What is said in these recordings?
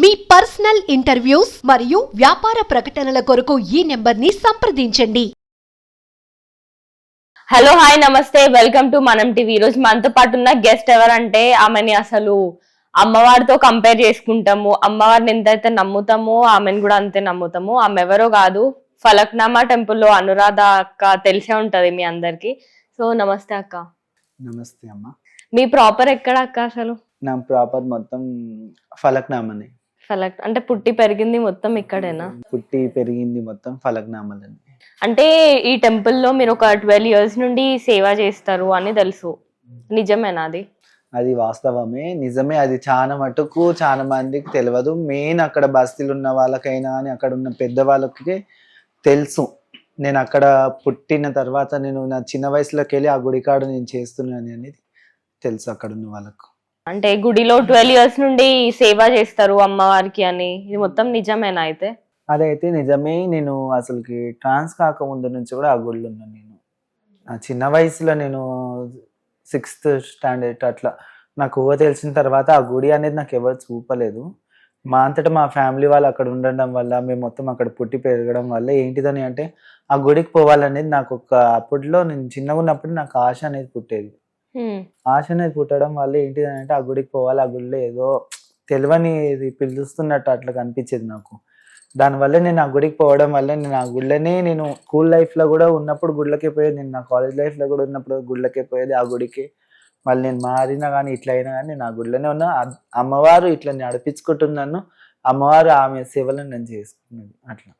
మీ personal interviews మరియు వ్యాపార ప్రకటనల కొరకు ఈ నెంబర్ని సంప్రదించండి. హలో హాయ్ నమస్తే. Welcome to Manam TV. రోజు మనతో పాటు ఉన్న గెస్ట్ ఎవరంటే ఆమెని అసలు అమ్మవారితో కంపేర్ చేసుకుంటాము. అమ్మవారిని ఎంతైతే నమ్ముతామో ఆమెను కూడా అంతే నమ్ముతాము. ఆమె ఎవరో కాదు. ఫలక్నామా టెంపుల్లో అనురాధ అక్క తెలిసే ఉంటది మీ అందరికి. సో నమస్తే అక్క. నమస్తే అమ్మ. మీ ప్రాపర్ ఎక్కడ అక్క అసలు? నా ప్రాపర్ మొత్తం ఫలక్నామని. ఫలక్ అంటే పుట్టి పెరిగింది మొత్తం ఇక్కడేనా? పుట్టి పెరిగింది మొత్తం ఫలక్నామలని అంటే ఈ టెంపుల్లో మీరు ఒక ట్వెల్వ్ ఇయర్స్ నుండి సేవ చేస్తారు అని తెలుసు. నిజమేనా అది? అది వాస్తవమే. నిజమే అది చాలా మటుకు చాలా మందికి తెలియదు మెయిన్ అక్కడ బస్తీలు ఉన్న వాళ్ళకైనా అని అక్కడ ఉన్న పెద్ద వాళ్ళకి తెలుసు. నేను అక్కడ పుట్టిన తర్వాత నేను నా చిన్న వయసులోకి వెళ్ళి ఆ గుడికాడ నేను చేస్తున్నాను అనేది తెలుసు అక్కడ ఉన్న వాళ్ళకు. అంటే గుడిలో ట్వెల్వ్ ఇయర్స్ నుండి సేవ చేస్తారు అమ్మవారికి అని. ఇది మొత్తం నిజమేనా అయితే? అదైతే నిజమే. నేను అసలుకి ట్రాన్స్ కాకముందు నుంచి కూడా ఆ గుడిలో ఉన్నాను నేను. ఆ చిన్న వయసులో నేను సిక్స్త్ స్టాండర్డ్ అట్లా నాకు ఊహ తెలిసిన తర్వాత ఆ గుడి అనేది నాకు ఎవరు చూపలేదు. మా అంతటా మా ఫ్యామిలీ వాళ్ళు అక్కడ ఉండడం వల్ల మేము మొత్తం అక్కడ పుట్టి పెరగడం వల్ల ఏంటిదని అంటే ఆ గుడికి పోవాలనేది నాకు ఒక అప్పట్లో నేను చిన్నగా ఉన్నప్పుడు నాకు ఆశ అనేది పుట్టేది. ఆశ అనేది పుట్టడం వల్ల ఏంటిది అంటే ఆ గుడికి పోవాలి ఆ గుడిలో ఏదో తెలియని ఇది పిలుస్తున్నట్టు అట్లా కనిపించేది నాకు. దానివల్ల నేను ఆ గుడికి పోవడం వల్ల నేను ఆ గుళ్ళనే నేను స్కూల్ లైఫ్లో కూడా ఉన్నప్పుడు గుళ్ళకే పోయేది నేను నా కాలేజ్ లైఫ్లో కూడా ఉన్నప్పుడు గుళ్ళకే పోయేది ఆ గుడికి. మళ్ళీ నేను మారినా కానీ ఇట్లా అయినా కానీ నేను ఆ గుళ్ళనే ఉన్నా. అమ్మవారు ఇట్లా నడిపించుకుంటున్నాను. అమ్మవారు ఆమె సేవలను నేను చేసుకున్నది. అట్లా.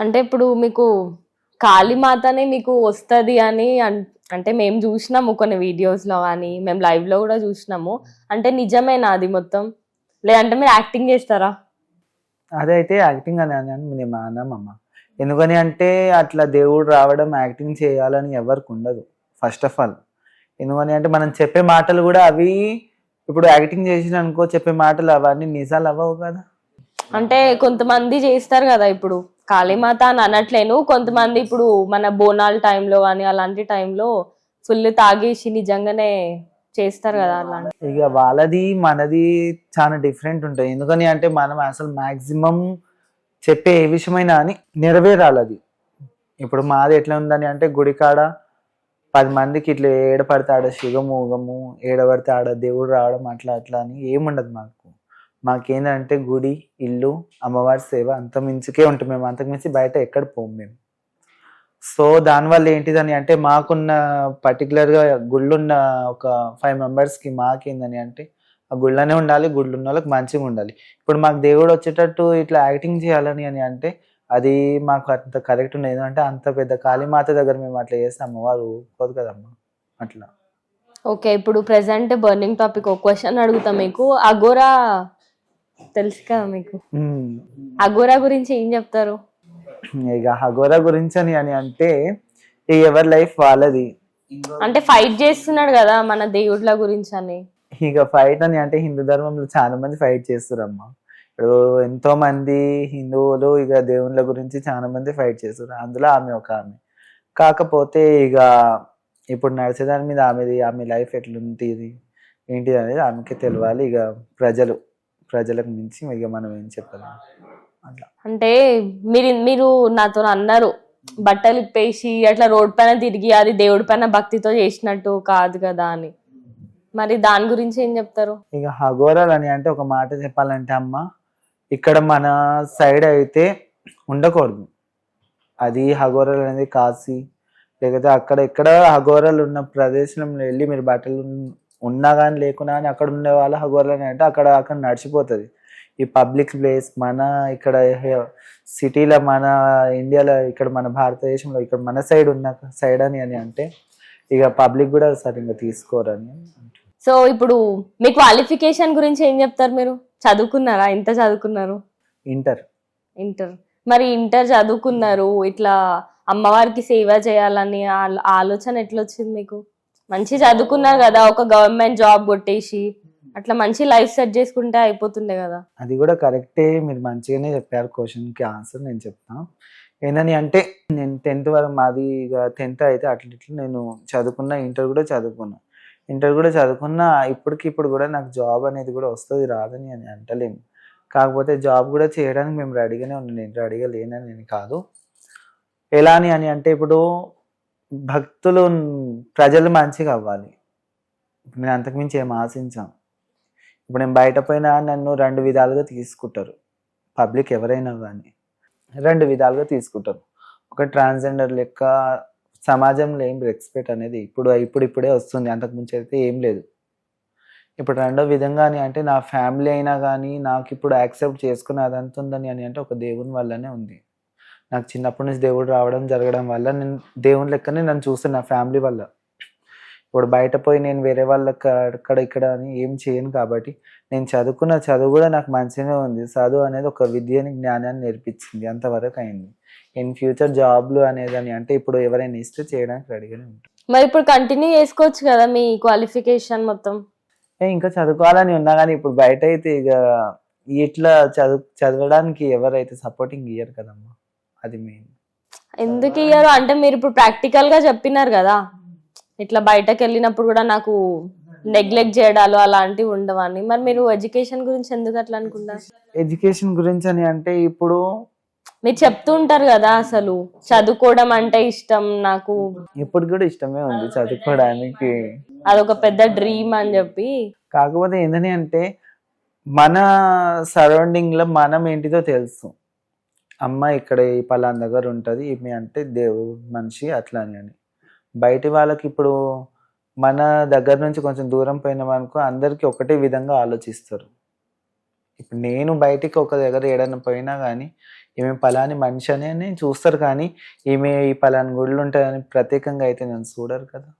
అంటే ఇప్పుడు మీకు కాళీమాతనే మీకు వస్తది అని అన్- అంటే మేము చూసినాము కొన్ని వీడియోస్లో కానీ మేము లైవ్లో కూడా చూసినాము. అంటే నిజమేనా అది మొత్తం? లేదంటే మీరు యాక్టింగ్ చేస్తారా? అదైతే యాక్టింగ్ అని అని అన్నామమ్మ ఎందుకని అంటే అట్లా దేవుడు రావడం యాక్టింగ్ చేయాలని ఎవరికి ఉండదు ఫస్ట్ ఆఫ్ ఆల్. ఎందుకని అంటే మనం చెప్పే మాటలు కూడా అవి ఇప్పుడు యాక్టింగ్ చేసిన అనుకో చెప్పే మాటలు అవన్నీ నిజాలు అవ్వవు కదా. అంటే కొంతమంది చేస్తారు కదా ఇప్పుడు. కాళీమాత అని అనట్లేను. కొంతమంది ఇప్పుడు మన బోనాల టైంలో కానీ అలాంటి టైంలో ఫుల్ తాగేసి నిజంగానే చేస్తారు కదా అలాంటి ఇక వాళ్ళది మనది చాలా డిఫరెంట్ ఉంటుంది ఎందుకని అంటే మనం అసలు మాక్సిమం చెప్పే ఏ విషయమైనా అని నెరవేరాలది ఇప్పుడు మాది ఎట్లా ఉందని అంటే గుడికాడ పది మందికి ఇట్లా ఏడపడితే ఆడ శివమోగము ఏడబడితే ఆడ దేవుడు రావడం అట్లా అట్లా అని ఏముండదు మాకు. మాకేందంటే గుడి ఇల్లు అమ్మవారి సేవ అంత మించుకే ఉంటాం మేము. అంతకు మించి బయట ఎక్కడ పోము మేము. సో దానివల్ల ఏంటిదని అంటే మాకున్న పర్టికులర్గా గుళ్ళున్న ఒక ఫైవ్ మెంబర్స్కి మాకేందని అంటే ఆ గుళ్ళనే ఉండాలి గుళ్ళు ఉన్న వాళ్ళకి మంచిగా ఉండాలి. ఇప్పుడు మాకు దేవుడు వచ్చేటట్టు ఇట్లా యాక్టింగ్ చేయాలని అని అంటే అది మాకు అంత కరెక్ట్ ఉండదు. ఎందుకంటే అంత పెద్ద కాళీమాత దగ్గర మేము అట్లా చేస్తే అమ్మవారు ఊరుకోదు కదమ్మా. అట్లా. ఓకే ఇప్పుడు ప్రెసెంట్ బర్నింగ్ టాపిక్ ఒక క్వశ్చన్ అడుగుతాం మీకు. అగోరా తెలుసు కదా మీకు. అగోరా గురించి ఏం చెప్తారు? ఇక హగోరా గురించి అని అని అంటే ఇక ఎవరి లైఫ్ వాళ్ళది. అంటే ఫైట్ చేస్తున్నాడు కదా మన దేవుళ్ళ గురించి అని. ఇక ఫైట్ అని అంటే హిందూ ధర్మంలో చాలా మంది ఫైట్ చేస్తారమ్మా. ఇప్పుడు ఎంతో మంది హిందువులు ఇక దేవుళ్ళ గురించి చాలా మంది ఫైట్ చేస్తారు. అందులో ఆమె ఒక ఆమె. కాకపోతే ఇక ఇప్పుడు నడిచేదాని మీద ఆమెది ఆమె లైఫ్ ఎట్లుంటుంది ఏంటిది అనేది ఆమెకి తెలియాలి ఇక ప్రజలు. ప్రజలకు మించి ఇక మనం ఏం చెప్పలేము అట్లా. అంటే మీరు మీరు నాతో అన్నారు బట్టలు ఇప్పేసి అట్లా రోడ్ పైన తిరిగి అది దేవుడి పైన భక్తితో చేసినట్టు కాదు కదా అని. మరి దాని గురించి ఏం చెప్తారు? ఇక హగోరాలు అని అంటే ఒక మాట చెప్పాలంటే అమ్మ ఇక్కడ మన సైడ్ అయితే ఉండకూడదు. అది హగోరాలు అనేది కాశీ లేకపోతే అక్కడ ఎక్కడ హగోరాలు ఉన్న ప్రదేశంలో వెళ్ళి మీరు బట్టలు ఉన్నా కానీ లేకున్నా కానీ అక్కడ ఉండే వాళ్ళు హగోరాలు అని అంటే అక్కడ అక్కడ నడిచిపోతుంది. ఈ పబ్లిక్ ప్లేస్ మన ఇక్కడ సిటీలో మన ఇండియాలో ఇక్కడ మన భారతదేశంలో ఇక్కడ మన సైడ్ ఉన్న సైడ్ అని అని అంటే ఇక పబ్లిక్ కూడా సరిగ్గా తీసుకోరని. సో ఇప్పుడు మీ క్వాలిఫికేషన్ గురించి ఏం చెప్తారు మీరు? చదువుకున్నారా? ఎంత చదువుకున్నారు? ఇంటర్. ఇంటర్. మరి ఇంటర్ చదువుకున్నారు ఇట్లా అమ్మవారికి సేవ చేయాలని ఆ- ఆలోచన ఎట్లా వచ్చింది మీకు? మంచి చదువుకున్నారు కదా ఒక గవర్నమెంట్ జాబ్ కొట్టేసి అట్లా మంచి లైఫ్ సెట్ చేసుకుంటే అయిపోతుండే కదా. అది కూడా కరెక్టే మీరు మంచిగానే చెప్పారు క్వశ్చన్కి ఆన్సర్ నేను చెప్తాను ఏంటని అంటే నేను టెన్త్ వరకు మాది ఇక టెన్త్ అయితే అట్లా ఇట్లా నేను చదువుకున్నా ఇంటర్ కూడా చదువుకున్నా. ఇంటర్ కూడా చదువుకున్నా ఇప్పటికి ఇప్పుడు కూడా నాకు జాబ్ అనేది కూడా వస్తుంది రాదని అని అంటలేము కాకపోతే జాబ్ కూడా చేయడానికి మేము రెడీగానే ఉన్నాం. నేను రెడీగా లేనని నేను కాదు. ఎలా అని అని అంటే ఇప్పుడు భక్తులు ప్రజలు మంచిగా అవ్వాలి. ఇప్పుడు నేను అంతకుమించి ఏం ఆశించాం ఇప్పుడు నేను బయట పోయినా నన్ను రెండు విధాలుగా తీసుకుంటారు. పబ్లిక్ ఎవరైనా కానీ రెండు విధాలుగా తీసుకుంటారు. ఒక ట్రాన్స్జెండర్ లెక్క సమాజంలో ఏం రెస్పెక్ట్ అనేది ఇప్పుడు ఇప్పుడు ఇప్పుడే వస్తుంది. అంతకుముందు అయితే ఏం లేదు. ఇప్పుడు రెండో విధంగా అని అంటే నా ఫ్యామిలీ అయినా కానీ నాకు ఇప్పుడు యాక్సెప్ట్ చేసుకున్న అది అంత ఉందని అని అంటే ఒక దేవుని వల్లనే ఉంది. నాకు చిన్నప్పటి నుంచి దేవుడు రావడం జరగడం వల్ల నేను దేవుని లెక్కనే నన్ను చూస్తాను నా ఫ్యామిలీ వల్ల. ఇప్పుడు బయట పోయి నేను వేరే వాళ్ళకి అక్కడ ఇక్కడ అని ఏం చేయను కాబట్టి నేను చదువుకున్న చదువు కూడా నాకు మంచిగానే ఉంది. చదువు అనేది ఒక విద్యని జ్ఞానాన్ని నేర్పించింది. అంతవరకు అయింది. ఇన్ ఫ్యూచర్ జాబ్లు అనేదని అంటే ఇప్పుడు ఎవరైనా ఇస్తే చేయడానికి రెడీగానే ఉంటాను మరి ఇప్పుడు కంటిన్యూ చేసుకోవచ్చు కదా మీ క్వాలిఫికేషన్ మొత్తం? ఏ ఇంకా చదువుకోవాలని ఉన్నా కానీ ఇప్పుడు బయట అయితే ఇక ఇట్లా చదువు చదవడానికి ఎవరైతే సపోర్టింగ్ ఇయ్యరు కదమ్మా. అది మెయిన్ ఎందుకు ఇయ్యారు? అంటే మీరు ఇప్పుడు ప్రాక్టికల్గా చెప్పినారు కదా. ఇట్లా బయటకు వెళ్ళినప్పుడు కూడా నాకు నెగ్లెక్ట్ చేయడాలు అలాంటివి ఉండవని మరి మీరు ఎడ్యుకేషన్ గురించి ఎందుకు అట్లా అనుకున్నారు ఎడ్యుకేషన్ గురించి అని అంటే ఇప్పుడు మీరు చెప్తూ ఉంటారు కదా అసలు. చదువుకోవడం అంటే ఇష్టం నాకు. ఇప్పుడు కూడా ఇష్టమే ఉంది చదువుకోవడానికి. అదొక పెద్ద డ్రీమ్ అని చెప్పి. కాకపోతే ఏంటని అంటే మన సరౌండింగ్లో మనం ఏంటిదో తెలుసు. అమ్మ ఇక్కడ ఈ పలాన్ దగ్గర ఉంటుంది ఈమె అంటే దేవుడు మనిషి అట్లా అని అని. బయటి వాళ్ళకి ఇప్పుడు మన దగ్గర నుంచి కొంచెం దూరం పోయినామనుకో అందరికీ ఒకటే విధంగా ఆలోచిస్తారు. ఇప్పుడు నేను బయటికి ఒక దగ్గర ఏడైనా పోయినా కానీ ఈమె పలాని మనిషి అని చూస్తారు కానీ ఈమె ఈ పలాని గుళ్ళు ఉంటాయని ప్రత్యేకంగా అయితే నన్ను చూడరు కదా.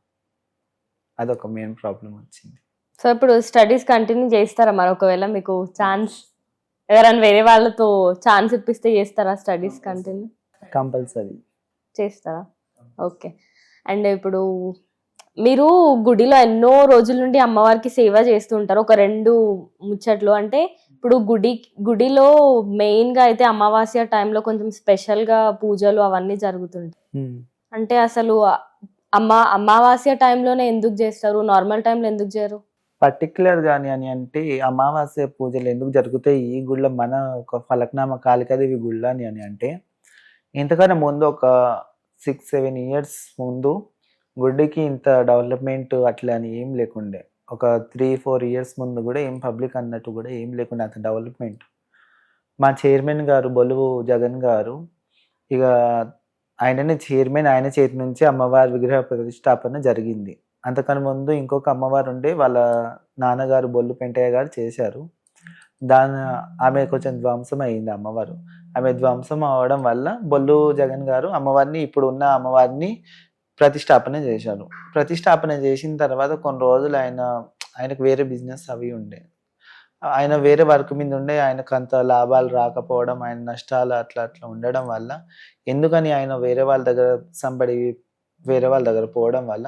అదొక మెయిన్ ప్రాబ్లం వచ్చింది. సో ఇప్పుడు స్టడీస్ కంటిన్యూ చేస్తారా మరి? ఒకవేళ మీకు ఛాన్స్ ఎవరైనా వేరే వాళ్ళతో ఛాన్స్ ఇప్పిస్తే చేస్తారా స్టడీస్ కంటిన్యూ? కంపల్సరీ చేస్తారా? ఓకే. అండ్ ఇప్పుడు మీరు గుడిలో ఎన్నో రోజుల నుండి అమ్మవారికి సేవ చేస్తూ ఉంటారు. ఒక రెండు ముచ్చట్లు. అంటే ఇప్పుడు గుడి గుడిలో మెయిన్గా అయితే అమావాస్య టైంలో కొంచెం స్పెషల్గా పూజలు అవన్నీ జరుగుతుంటాయి. అంటే అసలు అమ్మ అమావాస్య టైంలోనే ఎందుకు చేస్తారు? నార్మల్ టైంలో ఎందుకు చేయరు? పర్టికులర్ గాని అని అంటే అమావాస్య పూజలు ఎందుకు జరుగుతాయి? ఈ గుళ్ళ మన ఒక ఫలక్నామ కాళికాదేవి గుళ్ళ అని అని అంటే ఇంతకన్నా ముందు ఒక సిక్స్ సెవెన్ ఇయర్స్ ముందు గుడికి ఇంత డెవలప్మెంట్ అట్లా అని ఏం లేకుండే. ఒక త్రీ ఫోర్ ఇయర్స్ ముందు కూడా ఏం పబ్లిక్ అన్నట్టు కూడా ఏం లేకుండే అంత డెవలప్మెంట్ మా చైర్మన్ గారు బొలువు జగన్ గారు ఇక ఆయననే చైర్మన్ ఆయన చేతి నుంచి అమ్మవారి విగ్రహ ప్రతిష్టాపన జరిగింది. అంతకన్నా ముందు ఇంకొక అమ్మవారు ఉండే వాళ్ళ నాన్నగారు బొల్లు పెంటయ్య గారు చేశారు. దాని ఆమె కొంచెం ధ్వంసం అయింది అమ్మవారు. ఆమె ధ్వంసం అవడం వల్ల బొల్లు జగన్ గారు అమ్మవారిని ఇప్పుడు ఉన్న అమ్మవారిని ప్రతిష్టాపన చేశారు. ప్రతిష్టాపన చేసిన తర్వాత కొన్ని రోజులు ఆయన ఆయనకు వేరే బిజినెస్ అవి ఉండే. ఆయన వేరే వర్క్ మీద ఉండే ఆయనకు అంత లాభాలు రాకపోవడం ఆయన నష్టాలు అట్లా అట్లా ఉండడం వల్ల ఎందుకని ఆయన వేరే వాళ్ళ దగ్గర సంబడి వేరే వాళ్ళ దగ్గర పోవడం వల్ల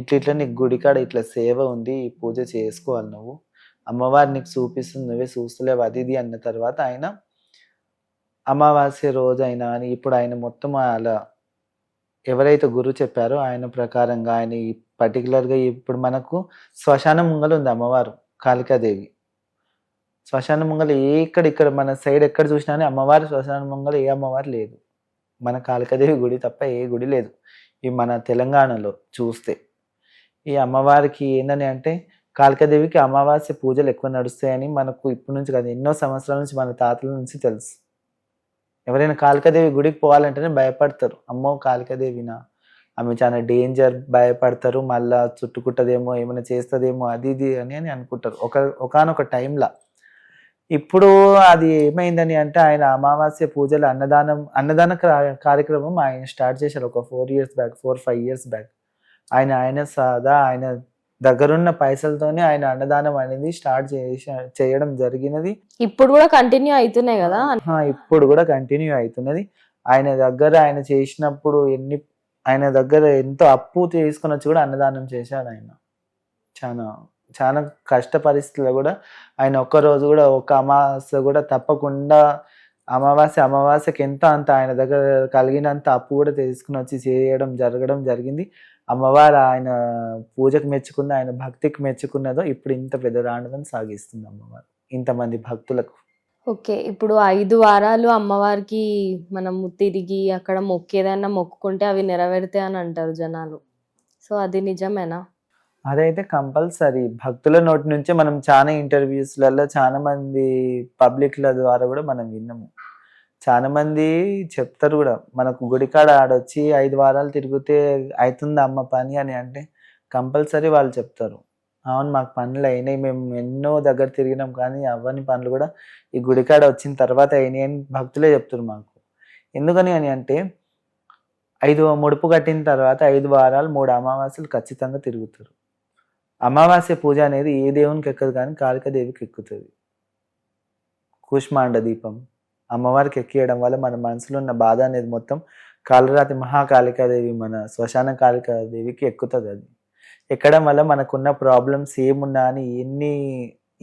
ఇట్లా ఇట్లా నీకు గుడికాడ ఇట్లా సేవ ఉంది ఈ పూజ చేసుకోవాలి నువ్వు అమ్మవారి నీకు చూపిస్తుంది నువ్వే చూస్తలేవు అది ఇది అన్న తర్వాత ఆయన అమావాస్య రోజు అయినా అని ఇప్పుడు ఆయన మొత్తం అలా ఎవరైతే గురువు చెప్పారో ఆయన ప్రకారంగా ఆయన ఈ పర్టికులర్గా ఇప్పుడు మనకు శ్మశాన ముంగలు ఉంది అమ్మవారు కాళికాదేవి. శ్మశాన ముంగలు ఏ ఇక్కడ ఇక్కడ మన సైడ్ ఎక్కడ చూసినా అమ్మవారి శ్మశాన ముంగలు ఏ అమ్మవారు లేదు. మన కాళికాదేవి గుడి తప్ప ఏ గుడి లేదు. ఈ మన తెలంగాణలో చూస్తే. ఈ అమ్మవారికి ఏందని అంటే కాళికాదేవికి అమావాస్య పూజలు ఎక్కువ నడుస్తాయని మనకు ఇప్పటి నుంచి కాదు ఎన్నో సంవత్సరాల నుంచి మన తాతల నుంచి తెలుసు. ఎవరైనా కాళికాదేవి గుడికి పోవాలంటేనే భయపడతారు. అమ్మో కాళికాదేవినా? ఆమె చాలా డేంజర్ భయపడతారు. మళ్ళా చుట్టుకుంటదేమో ఏమైనా చేస్తుందేమో అది ఇది అని అని అనుకుంటారు. ఒక ఒకనొక టైంలో ఇప్పుడు అది ఏమైందని అంటే ఆయన అమావాస్య పూజలు అన్నదానం అన్నదాన క్రా- కార్యక్రమం ఆయన స్టార్ట్ చేశారు ఒక four years back four five years back ఆయన ఆయన సాదా ఆయన దగ్గరున్న పైసలతోనే ఆయన అన్నదానం అనేది స్టార్ట్ చేయడం జరిగినది. ఇప్పుడు కూడా కంటిన్యూ అవుతున్నాయి కదా? ఇప్పుడు కూడా కంటిన్యూ అవుతున్నది ఆయన దగ్గర ఆయన చేసినప్పుడు ఎన్ని ఆయన దగ్గర ఎంతో అప్పు తీసుకొని వచ్చి కూడా అన్నదానం చేశాడు ఆయన. చాలా చాలా కష్ట పరిస్థితుల్లో కూడా ఆయన ఒక్క రోజు కూడా ఒక అమావాస్య కూడా తప్పకుండా అమావాస్య అమావాస్యకి ఎంత అంత ఆయన దగ్గర కలిగినంత అప్పు కూడా తీసుకుని వచ్చి చేయడం జరగడం జరిగింది. అమ్మవారు ఆయన పూజకు మెచ్చుకున్న ఆయన భక్తికి మెచ్చుకున్నదో ఇప్పుడు ఇంత పెద్ద రాండవం సాగిస్తుంది అమ్మవారు ఇంతమంది భక్తులకు. ఓకే ఇప్పుడు ఐదు వారాలు అమ్మవారికి మనం తిరిగి అక్కడ మొక్కేదైనా మొక్కుకుంటే అవి నెరవేరుతాయి అని అంటారు జనాలు. సో అది నిజమేనా? అదైతే కంపల్సరీ. భక్తుల నోటి నుంచే మనం చాలా ఇంటర్వ్యూస్లలో చాలా మంది పబ్లిక్ల ద్వారా కూడా మనం విన్నాము. చాలా మంది చెప్తారు కూడా మనకు గుడికాడ ఆడొచ్చి ఐదు వారాలు తిరిగితే అవుతుంది అమ్మ పని అని అంటే కంపల్సరీ వాళ్ళు చెప్తారు. అవును మాకు పనులు అయినాయి మేము ఎన్నో దగ్గర తిరిగినాం కానీ అవ్వని పనులు కూడా ఈ గుడికాడ వచ్చిన తర్వాత అయినాయి అని భక్తులే చెప్తారు మాకు. ఎందుకని అని అంటే ఐదు ముడుపు కట్టిన తర్వాత ఐదు వారాలు మూడు అమావాస్యలు ఖచ్చితంగా తిరుగుతారు. అమావాస్య పూజ అనేది ఏ దేవునికి ఎక్కదు కానీ కాళికదేవికి ఎక్కుతుంది. కూష్మాండ దీపం అమ్మవారికి ఎక్కియడం వల్ల మన మనసులో ఉన్న బాధ అనేది మొత్తం కాలరాతి మహాకాళికాదేవి మన శ్మశాన కాళికాదేవికి ఎక్కుతుంది అది. ఎక్కడం వల్ల మనకున్న ప్రాబ్లమ్స్ ఏమున్నా అని ఎన్ని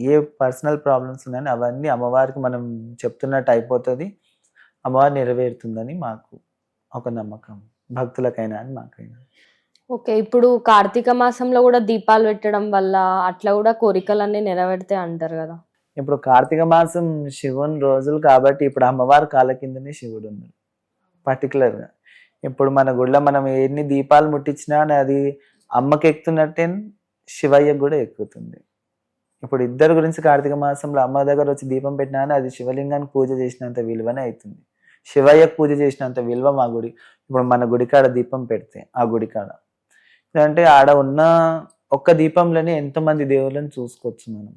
ఏ పర్సనల్ ప్రాబ్లమ్స్ ఉన్నాయని అవన్నీ అమ్మవారికి మనం చెప్తున్నట్టు అయిపోతుంది. అమ్మవారు నెరవేరుతుందని మాకు ఒక నమ్మకం. భక్తులకైనా అని మాకైనా. ఓకే ఇప్పుడు కార్తీక మాసంలో కూడా దీపాలు పెట్టడం వల్ల అట్లా కూడా కోరికలన్నీ నెరవేరుతాయి అంటారు కదా. ఇప్పుడు కార్తీక మాసం శివుని రోజులు కాబట్టి ఇప్పుడు అమ్మవారి కాళ్ళ కిందనే శివుడు ఉన్నాడు. పర్టికులర్గా ఇప్పుడు మన గుడిలో మనం ఎన్ని దీపాలు ముట్టించినా అది అమ్మకి ఎక్కుతున్నట్టే శివయ్యకు కూడా ఎక్కుతుంది. ఇప్పుడు ఇద్దరు గురించి కార్తీక మాసంలో అమ్మ దగ్గర వచ్చి దీపం పెట్టినా అని అది శివలింగానికి పూజ చేసినంత విలువనే అవుతుంది. శివయ్యకు పూజ చేసినంత విలువ మా గుడి. ఇప్పుడు మన గుడికాడ దీపం పెడితే ఆ గుడికాడ అంటే ఆడ ఉన్న ఒక్క దీపంలోనే ఎంతమంది దేవుళ్ళని చూసుకోవచ్చు మనం.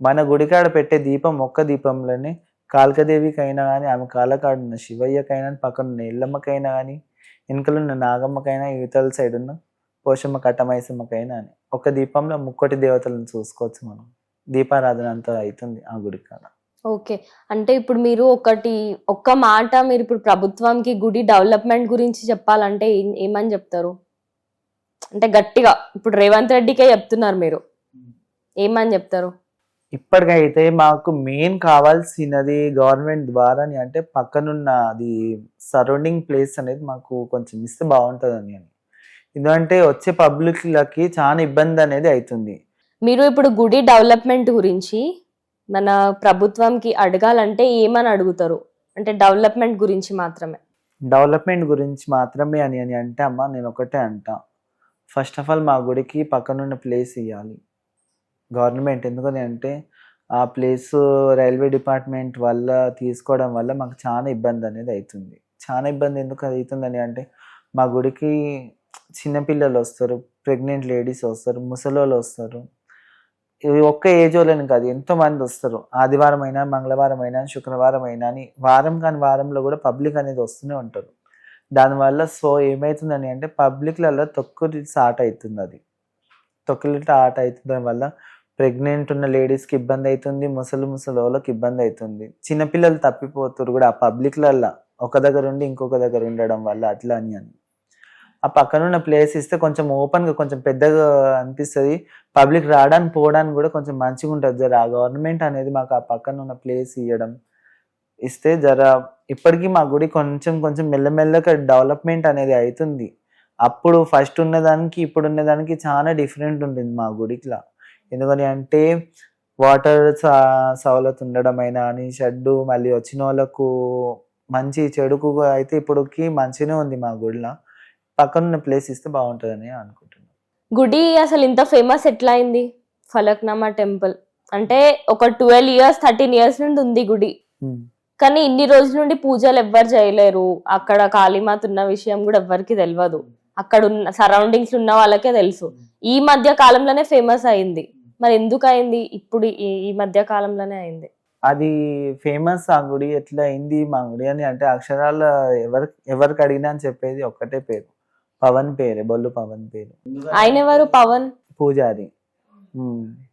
మన గుడికాడ పెట్టే దీపం ఒక్క దీపంలోనే కాళికదేవికైనా కానీ ఆమె కాళ్ళకాడున్న శివయ్యకైనా పక్కన ఉన్న ఎల్లమ్మకైనా కానీ వెనుకలున్న నాగమ్మకైనా యువతల సైడ్ ఉన్న పోషమ్మ కట్టమైసమ్మకైనా అని ఒక దీపంలో ముక్కటి దేవతలను చూసుకోవచ్చు మనం. దీపారాధన అంతా అవుతుంది ఆ గుడికాడ. ఓకే. అంటే ఇప్పుడు మీరు ఒకటి ఒక్క మాట మీరు ఇప్పుడు ప్రభుత్వంకి గుడి డెవలప్మెంట్ గురించి చెప్పాలంటే ఏం- ఏమని చెప్తారు? అంటే గట్టిగా ఇప్పుడు రేవంత్ రెడ్డికే చెప్తున్నారు మీరు. ఏమని చెప్తారు? ఇప్పటికైతే మాకు మెయిన్ కావాల్సినది గవర్నమెంట్ ద్వారాని అంటే పక్కనున్న అది సరౌండింగ్ ప్లేస్ అనేది మాకు కొంచెం ఇస్తే బాగుంటుందని. అని ఎందుకంటే వచ్చే పబ్లిక్లకి చాలా ఇబ్బంది అనేది అవుతుంది మీరు ఇప్పుడు గుడి డెవలప్మెంట్ గురించి మన ప్రభుత్వంకి అడగాలంటే ఏమని అడుగుతారు? అంటే డెవలప్మెంట్ గురించి మాత్రమే. డెవలప్మెంట్ గురించి మాత్రమే అని అని అంటే అమ్మ నేను ఒకటే అంటా. ఫస్ట్ ఆఫ్ ఆల్ మా గుడికి పక్కనున్న ప్లేస్ ఇవ్వాలి గవర్నమెంట్ ఎందుకని అంటే ఆ ప్లేస్ రైల్వే డిపార్ట్మెంట్ వల్ల తీసుకోవడం వల్ల మాకు చాలా ఇబ్బంది అనేది అవుతుంది చాలా ఇబ్బంది ఎందుకు అవుతుందని అంటే మా గుడికి చిన్నపిల్లలు వస్తారు ప్రెగ్నెంట్ లేడీస్ వస్తారు ముసలోళ్ళు వస్తారు. ఇవి ఒక్క ఏజ్ వాళ్ళని కాదు ఎంతోమంది వస్తారు. ఆదివారం అయినా మంగళవారం అయినా శుక్రవారం అయినా అని వారం కాని వారంలో కూడా పబ్లిక్ అనేది వస్తూనే ఉంటారు. దానివల్ల సో ఏమవుతుందని అంటే పబ్లిక్లలో తొక్కులు స్టార్ట్ అవుతుంది అది తొక్కులిట ఆట అవుతుంది వల్ల ప్రెగ్నెంట్ ఉన్న లేడీస్కి ఇబ్బంది అవుతుంది ముసలి ముసలి వాళ్ళకి ఇబ్బంది అవుతుంది. చిన్నపిల్లలు తప్పిపోతారు కూడా ఆ పబ్లిక్లల్లో. ఒక దగ్గర ఉండి ఇంకొక దగ్గర ఉండడం వల్ల అట్లా అని అని. ఆ పక్కన ఉన్న ప్లేస్ ఇస్తే కొంచెం ఓపెన్గా కొంచెం పెద్దగా అనిపిస్తుంది. పబ్లిక్ రావడానికి పోవడానికి కూడా కొంచెం మంచిగా ఉంటుంది జర. ఆ గవర్నమెంట్ అనేది మాకు ఆ పక్కన ఉన్న ప్లేస్ ఇవ్వడం ఇస్తే జర ఇప్పటికీ మా గుడి కొంచెం కొంచెం మెల్లమెల్లగా డెవలప్మెంట్ అనేది అవుతుంది అప్పుడు ఫస్ట్ ఉన్నదానికి ఇప్పుడు ఉన్నదానికి చాలా డిఫరెంట్ ఉంటుంది మా గుడికిలా. ఎందుకని అంటే వాటర్ సవలత్ ఉండడం అయినా అని షెడ్డు మళ్ళీ వచ్చిన వాళ్ళకు మంచి చెడుకు అయితే ఇప్పుడుకి మంచిగానే ఉంది మా గుడిలో. పక్కనున్న ప్లేస్ ఇస్తే బాగుంటుందని అనుకుంటున్నాను గుడి అసలు ఇంత ఫేమస్ ఎట్లా అయింది ఫలక్నామా టెంపుల్ అంటే ఒక ట్వెల్వ్ ఇయర్స్ థర్టీన్ ఇయర్స్ నుండి ఉంది గుడి. కానీ ఇన్ని రోజుల నుండి పూజలు ఎవ్వరు చేయలేరు. అక్కడ కాళీమాత ఉన్న విషయం కూడా ఎవ్వరికి తెలియదు అక్కడ ఉన్న సరౌండింగ్స్ ఉన్న వాళ్ళకే తెలుసు. ఈ మధ్య కాలంలోనే ఫేమస్ అయింది. మరి ఎందుకు అయింది? ఇప్పుడు ఈ మధ్య కాలంలోనే అయింది. అది ఫేమస్ ఆ గుడి ఎట్లా అయింది మా గుడి అని అంటే అక్షరాల ఎవరు ఎవరికి అడిగినా అని చెప్పేది ఒక్కటే పేరు. పవన్ పేరే బొల్లు పవన్ పేరు. ఆయన ఎవరు? పవన్? పూజారి.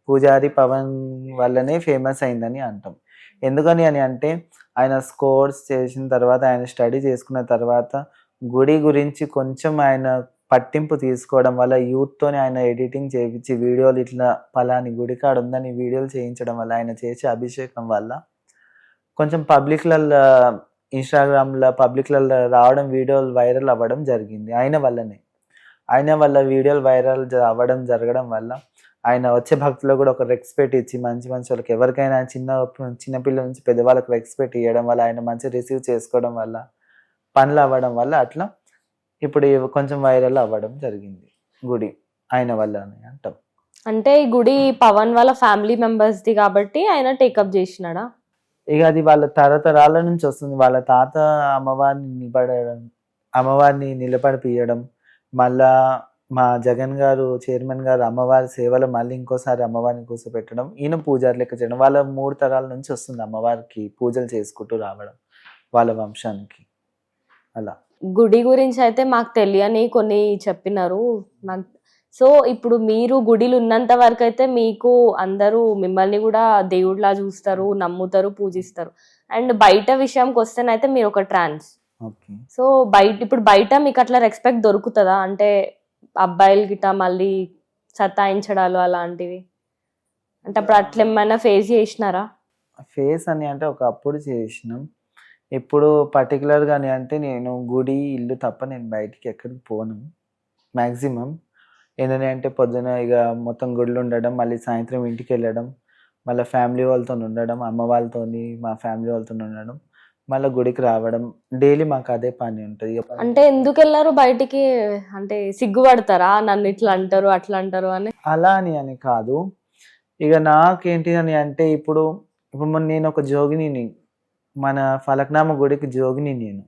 పూజారి పవన్ వల్లనే ఫేమస్ అయిందని అంటాం. ఎందుకని అని అంటే ఆయన స్కోర్స్ చేసిన తర్వాత ఆయన స్టడీ చేసుకున్న తర్వాత గుడి గురించి కొంచెం ఆయన పట్టింపు తీసుకోవడం వల్ల యూత్తోని ఆయన ఎడిటింగ్ చేయించి వీడియోలు ఇట్లా పలాని గుడి కాడ ఉందని వీడియోలు చేయించడం వల్ల ఆయన చేసే అభిషేకం వల్ల కొంచెం పబ్లిక్లలో ఇన్స్టాగ్రామ్లో పబ్లిక్లలో రావడం వీడియోలు వైరల్ అవ్వడం జరిగింది. ఆయన వల్లనే. ఆయన వల్ల వీడియోలు వైరల్ అవ్వడం జరగడం వల్ల ఆయన వచ్చే భక్తులు కూడా ఒక రెస్పెక్ట్ ఇచ్చి మంచి మంచి వాళ్ళకి ఎవరికైనా చిన్న చిన్న పిల్లల నుంచి పెద్దవాళ్ళకి రెస్పెక్ట్ ఇవ్వడం వల్ల ఆయన మంచి రిసీవ్ చేసుకోవడం వల్ల పనులు అవ్వడం వల్ల అట్లా ఇప్పుడు కొంచెం వైరల్ అవ్వడం జరిగింది. గుడి ఆయన వల్ల అంటాం అంటే ఈ గుడి పవన్ వాళ్ళ ఫ్యామిలీ ది కాబట్టి ఆయన టేకప్ చేసినాడా? ఇక అది వాళ్ళ తరతరాల నుంచి వస్తుంది. వాళ్ళ తాత అమ్మవారిని నిలబడడం అమ్మవారిని నిలబడిపియడం మళ్ళా మా జగన్ గారు చైర్మన్ గారు అమ్మవారి సేవలో మళ్ళీ ఇంకోసారి అమ్మవారిని కూర్చోపెట్టడం ఈయన పూజారి లెక్క చేయడం వాళ్ళ మూడు తరాల నుంచి వస్తుంది అమ్మవారికి పూజలు చేసుకుంటూ రావడం వాళ్ళ వంశానికి. అలా. గుడి గురించి అయితే మాకు తెలియని కొన్ని చెప్పినారు. నాకు సో ఇప్పుడు మీరు గుడిలు ఉన్నంత వరకు అయితే మీకు అందరూ మిమ్మల్ని కూడా దేవుడిలా చూస్తారు నమ్ముతారు పూజిస్తారు. అండ్ బయట విషయంకి వస్తేనైతే మీరు ఒక ట్రాన్స్. సో బయట ఇప్పుడు బయట మీకు అట్లా రెస్పెక్ట్ దొరుకుతుందా? అంటే అబ్బాయిలు గిట్ట మళ్ళీ సతాయించడాలు అలాంటివి? అంటే అప్పుడు అట్లా ఏమైనా ఫేస్ చేసినారా? ఫేస్ అని అంటే ఒకప్పుడు చేసినాం. ఇప్పుడు పర్టికులర్గా అని అంటే నేను గుడి ఇల్లు తప్ప నేను బయటికి ఎక్కడికి పోను. మ్యాక్సిమం ఏంటంటే అంటే పొద్దున ఇక మొత్తం గుళ్ళు ఉండడం మళ్ళీ సాయంత్రం ఇంటికి వెళ్ళడం మళ్ళీ ఫ్యామిలీ వాళ్ళతో ఉండడం అమ్మ వాళ్ళతోని మా ఫ్యామిలీ వాళ్ళతో ఉండడం. మళ్ళీ గుడికి రావడం డైలీ మాకు అదే పని ఉంటుంది. అంటే ఎందుకు వెళ్ళారు బయటికి? అంటే సిగ్గుపడతారా? నన్ను ఇట్లా అంటారు అట్లా అంటారు అని? అలా అని అని కాదు. ఇక నాకేంటి అని అంటే ఇప్పుడు ఇప్పుడు నేను ఒక జోగిని మన ఫలక్నామ గుడికి జోగిని నేను.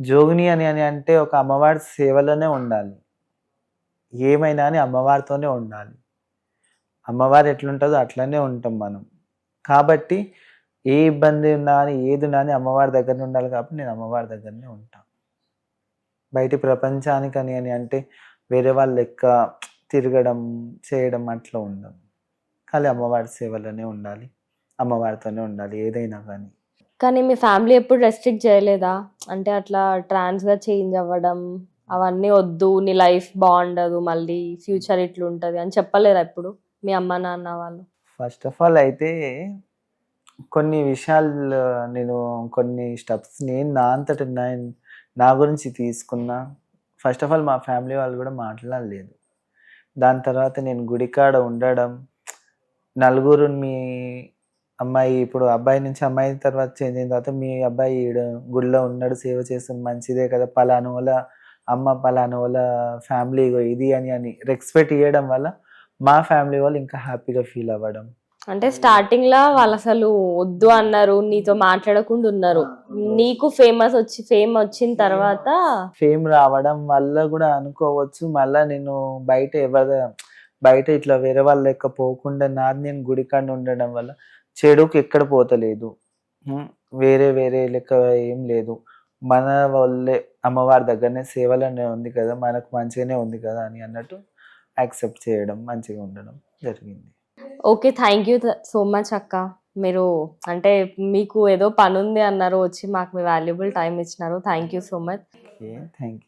జోగిని అని అని అంటే ఒక అమ్మవారి సేవలోనే ఉండాలి. ఏమైనా అని అమ్మవారితోనే ఉండాలి. అమ్మవారు ఎట్లుంటుందో అట్లనే ఉంటాం మనం. కాబట్టి ఏ ఇబ్బంది ఉన్నా అని ఏది ఉన్నా అని అమ్మవారి దగ్గరనే ఉండాలి కాబట్టి నేను అమ్మవారి దగ్గరనే ఉంటాను బయటి ప్రపంచానికని అని అంటే వేరే వాళ్ళ లెక్క తిరగడం చేయడం అట్లా ఉండడం కానీ అమ్మవారి సేవలోనే ఉండాలి. అమ్మవారితోనే ఉండాలి ఏదైనా కానీ. కానీ మీ ఫ్యామిలీ ఎప్పుడు రెస్ట్రిక్ట్ చేయలేదా? అంటే అట్లా ట్రాన్స్గా చేంజ్ అవ్వడం అవన్నీ వద్దు నీ లైఫ్ బాగుండదు మళ్ళీ ఫ్యూచర్ ఇట్లా ఉంటది అని చెప్పలేదా ఎప్పుడు మీ అమ్మ నాన్న వాళ్ళు? ఫస్ట్ ఆఫ్ ఆల్ అయితే కొన్ని విషయాలు నేను కొన్ని స్టెప్స్ నేను నా అంతటి నా- నా గురించి తీసుకున్నా. ఫస్ట్ ఆఫ్ ఆల్ మా ఫ్యామిలీ వాళ్ళు కూడా మాట్లాడలేదు. దాని తర్వాత నేను గుడికాడ ఉండడం. నలుగురు మీ అమ్మాయి ఇప్పుడు అబ్బాయి నుంచి అమ్మాయి తర్వాత చేంజ్ అయిన తర్వాత మీ అబ్బాయి గుడిలో ఉన్నాడు సేవ చేస్తుంది మంచిదే కదా పలానోల వాళ్ళ అమ్మ పలానోల ఫ్యామిలీ ఇది అని అని రెస్పెక్ట్ ఇవ్వడం వల్ల మా ఫ్యామిలీ వాళ్ళు ఇంకా హ్యాపీగా ఫీల్ అవ్వడం. అంటే స్టార్టింగ్ లా వాళ్ళు అసలు వద్దు అన్నారు నీతో మాట్లాడకుండా ఉన్నారు. నీకు ఫేమస్ వచ్చి ఫేమ్ వచ్చిన తర్వాత ఫేమ్ రావడం వల్ల కూడా అనుకోవచ్చు. మళ్ళా నేను బయట ఎవరి బయట ఇట్లా వేరే వాళ్ళ లెక్క పోకుండా నాది నేను గుడికాడ ఉండడం వల్ల చెడుకు ఎక్కడ పోతలేదు. ఉం, వేరే వేరే లెక్క ఏం లేదు. మన వాళ్ళే అమ్మవారి దగ్గరనే సేవలోనే ఉంది కదా మనకు మంచిగానే ఉంది కదా అని అన్నట్టు యాక్సెప్ట్ చేయడం మంచిగా ఉండడం జరిగింది. Okay thank you so much అక్క. మీరు అంటే మీకు ఏదో పని ఉంది అన్నారు వచ్చి మాకు మీ వాల్యుబుల్ టైం ఇచ్చినారు. Thank you so much. Thank you.